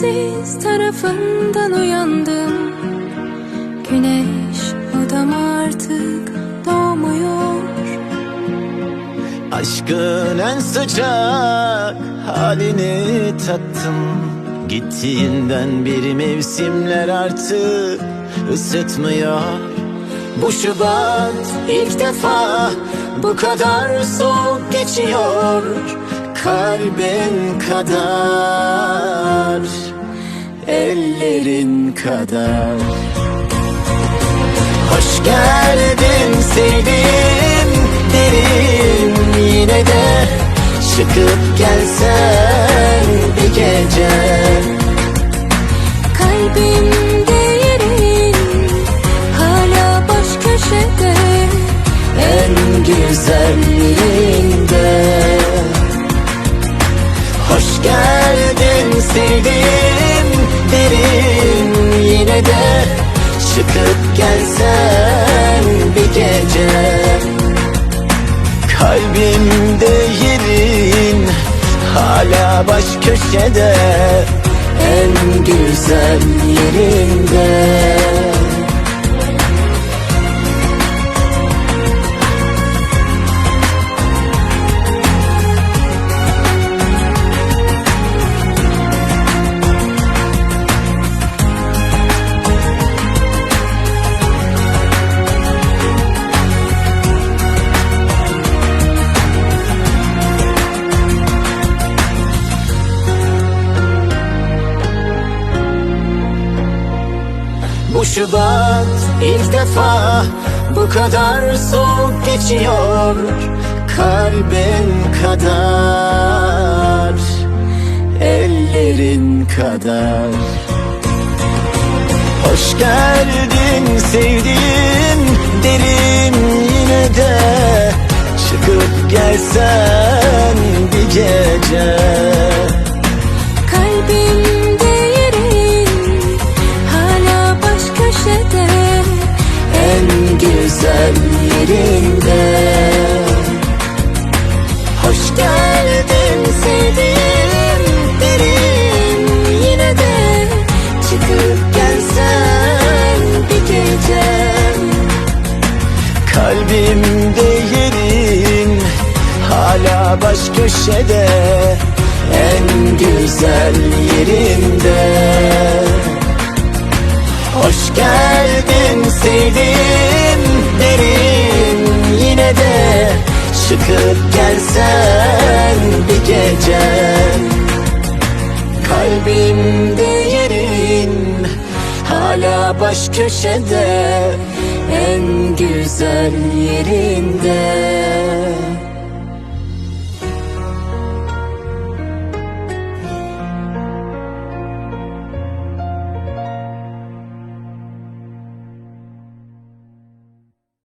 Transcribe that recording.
Sensiz tarafından uyandım. Güneş odama artık doğmuyor. Aşkın en sıcak halini tattım. Gittiğinden beri mevsimler artık ısıtmıyor. Bu Şubat ilk defa bu kadar soğuk geçiyor. Kalbin kadar, ellerin kadar. Hoş geldin sevdiğim derim yine de. Çıkıp gelsen bir gece. Kalbimde yerin hala baş köşede. En güzel yerinde Hoş geldin sevdiğim Çıkıp gelsen bir gece. Kalbimde yerin hala baş köşede En güzel yerinde Bu Şubat ilk defa bu kadar soğuk geçiyor Kalbin kadar, ellerin kadar. Hoş geldin sevdiğim derim yine de Çıkıp gelsen bir gece yerinde Hoş geldin sevdiğim derim yine de Çıkıp gelsen bir gece. Kalbimde yerin hala baş köşede En güzel yerinde. Hoş geldin sevdiğim Çıkıp gelsen bir gece. Kalbimde yerin hala baş köşede En güzel yerinde